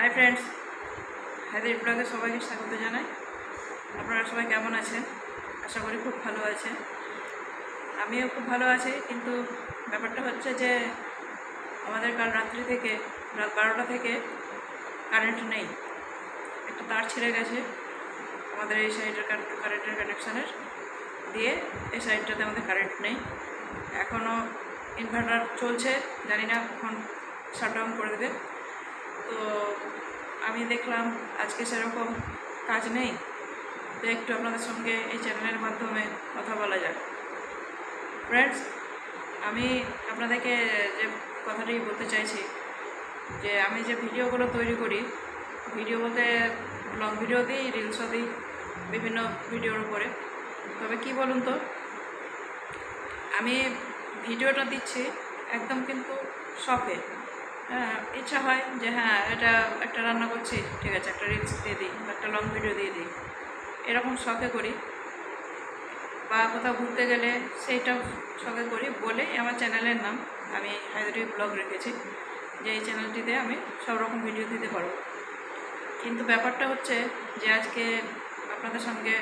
Hi friends হায়দের ব্লগে সবাইকে স্বাগত জানাই। আপনারা সবাই কেমন আছেন? আশা করি খুব ভালো আছেন। আমিও খুব ভালো আছি, কিন্তু ব্যাপারটা হচ্ছে যে আমাদের কাল রাত্রি থেকে, রাত বারোটা থেকে কারেন্ট নেই। একটা তার ছিঁড়ে গেছে আমাদের এই সাইডের কারেন্টের কানেকশানের দিয়ে এই সাইডটাতে আমাদের কারেন্ট নেই। এখনও ইনভার্টার চলছে, জানি না কখন শাটডাউন করে দেবে। তো আমি দেখলাম আজকে সেরকম কাজ নেই। তো একটু আপনাদের সঙ্গে এই চ্যানেলের মাধ্যমে কথা বলা যাক। ফ্রেন্ডস আমি আপনাদেরকে যে কথাটি বলতে চাইছি, যে আমি যে ভিডিওগুলো তৈরি করি, ভিডিও বলতে লং ভিডিও দিই রিলসও দিই, বিভিন্ন ভিডিওর উপরে। তবে কি বলুন তো, আমি ভিডিওটা দিচ্ছি একদম কিন্তু শখে। ইচ্ছা হয় যে হ্যাঁ এটা একটা রান্না করছি, ঠিক আছে, একটা রিলস দিয়ে দিই বা একটা লং ভিডিও দিয়ে দিই। এরকম শখে করি। বা কোথাও ঘুরতে গেলে সেইটাও শখে করি। বলেই আমার চ্যানেলের নাম, আমি হায়দ্রি ব্লগ রেখেছি, যে এই চ্যানেলটিতে আমি সব রকম ভিডিও দিতে পারব কিন্তু ব্যাপারটা হচ্ছে যে আজকে আপনাদের সঙ্গে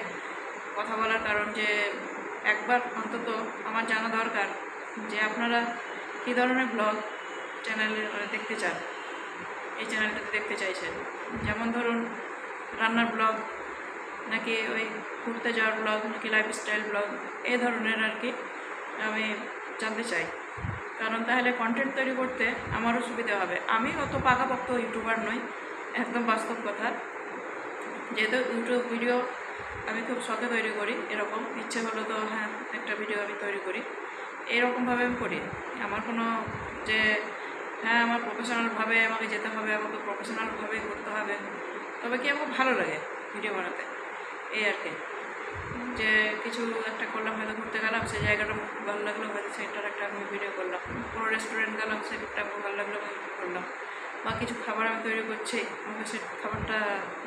কথা বলার কারণ যে একবার অন্তত আমার জানা দরকার যে আপনারা কী ধরনের ব্লগ চ্যানেলে দেখতে চান। এই চ্যানেলটাতে দেখতে চাইছেন। যেমন ধরুন, রান্নার ব্লগ নাকি ওই ঘুরতে যাওয়ার ব্লগ নাকি লাইফস্টাইল ব্লগ এই ধরনের আর কি আমি জানতে চাই। কারণ তাহলে কন্টেন্ট তৈরি করতে আমারও সুবিধা হবে। আমি অত পাকাপোক্ত ইউটিউবার নই, একদম বাস্তব কথা। যেহেতু ইউটিউব ভিডিও আমি খুব শখে তৈরি করি, এরকম। ইচ্ছে হলো তো হ্যাঁ একটা ভিডিও আমি তৈরি করি। এরকমভাবে আমি করি। আমার কোনো যে হ্যাঁ আমার প্রফেশনালভাবে আমাকে যেতে হবে, আমাকে প্রফেশনালভাবে করতে হবে। তবে কি আমাকে ভালো লাগে ভিডিও বানাতে? এই আর কি। যে কিছু একটা করলাম, হয়তো ঘুরতে গেলাম, সেই জায়গাটা ভালো লাগল, হয়তো সেটার একটা আমি ভিডিও করলাম। কোনো রেস্টুরেন্ট গেলাম, সেটা ভালো লাগল, আমি করলাম বা কিছু খাবার আমি তৈরি করছি, আমাকে সেই খাবারটা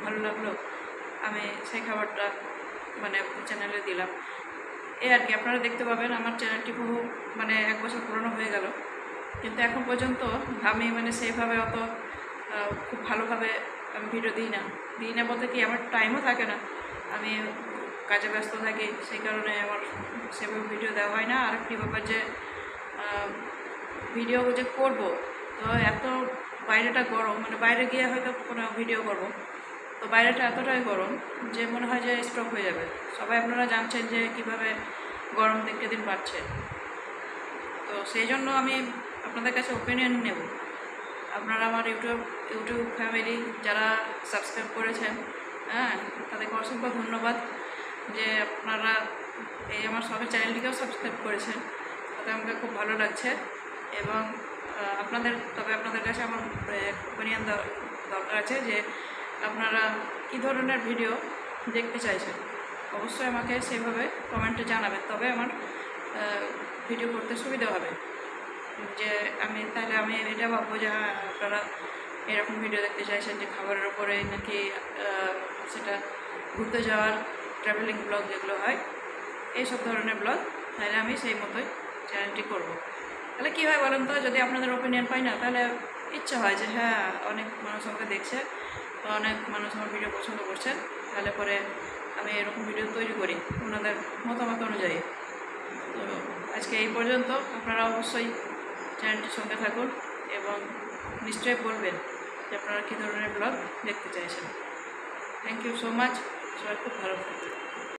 ভালো লাগল, আমি সেই খাবারটা মানে চ্যানেলে দিলাম। এই আর কি, আপনারা দেখতে পাবেন, আমার চ্যানেলটি বহু মানে এক বছর পুরনো হয়ে গেল। কিন্তু এখন পর্যন্ত আমি মানে সেইভাবে অত খুব ভালোভাবে আমি ভিডিও দিই না। দিই না বলতে কি আমার টাইমও থাকে না। আমি কাজে ব্যস্ত থাকি, সেই কারণে আমার সেভাবে ভিডিও দেওয়া হয় না। আর একটি ব্যাপার যে ভিডিও যে করব, তো এত বাইরেটা গরম মানে বাইরে গিয়ে হয়তো কোনো ভিডিও করব। তো বাইরেটা এতটাই গরম যে মনে হয় যে স্ট্রোক হয়ে যাবে। সবাই আপনারা জানছেন যে কীভাবে গরম দিনকে দিন বাড়ছে। তো সেই জন্য আমি আপনাদের কাছে ওপিনিয়ন নেব। আপনারা আমার ইউটিউব ইউটিউব ফ্যামিলি যারা সাবস্ক্রাইব করেছেন হ্যাঁ তাদেরকে অসংখ্য ধন্যবাদ যে আপনারা এই আমার সবের চ্যানেলটিকেও সাবস্ক্রাইব করেছেন। তাতে আমাকে খুব ভালো লাগছে এবং আপনাদের, তবে আপনাদের কাছে আমার ওপিনিয়ন দরকার আছে যে আপনারা কী ধরনের ভিডিও দেখতে চাইছেন। অবশ্যই আমাকে সেভাবে কমেন্টে জানাবেন। তবে আমার ভিডিও করতে সুবিধা হবে। যে আমি তাহলে আমি এটা ভাববো যে হ্যাঁ আপনারা এরকম ভিডিও দেখতে চাইছেন যে খাবারের ওপরে নাকি সেটা ঘুরতে যাওয়ার ট্রাভেলিং ব্লগ যেগুলো হয়, এইসব ধরনের ব্লগ তাহলে আমি সেই মতোই চ্যানেলটি করব। তাহলে কী হয় বলেন তো, যদি আপনাদের ওপিনিয়ন পাই না, তাহলে ইচ্ছা হয় যে হ্যাঁ অনেক মানুষ আমাকে দেখছে, অনেক মানুষ আমার ভিডিও পছন্দ করছে, তাহলে পরে আমি এরকম ভিডিও তৈরি করি, ওনাদের মতামত অনুযায়ী। তো আজকে এই পর্যন্ত, আপনারা অবশ্যই চ্যানেলটির সঙ্গে থাকুন এবং নিশ্চয়ই বলবেন যে আপনারা কী ধরনের ব্লগ দেখতে চাইছেন। থ্যাংক ইউ সো মাচ সবাই খুব ভালো থাকবেন।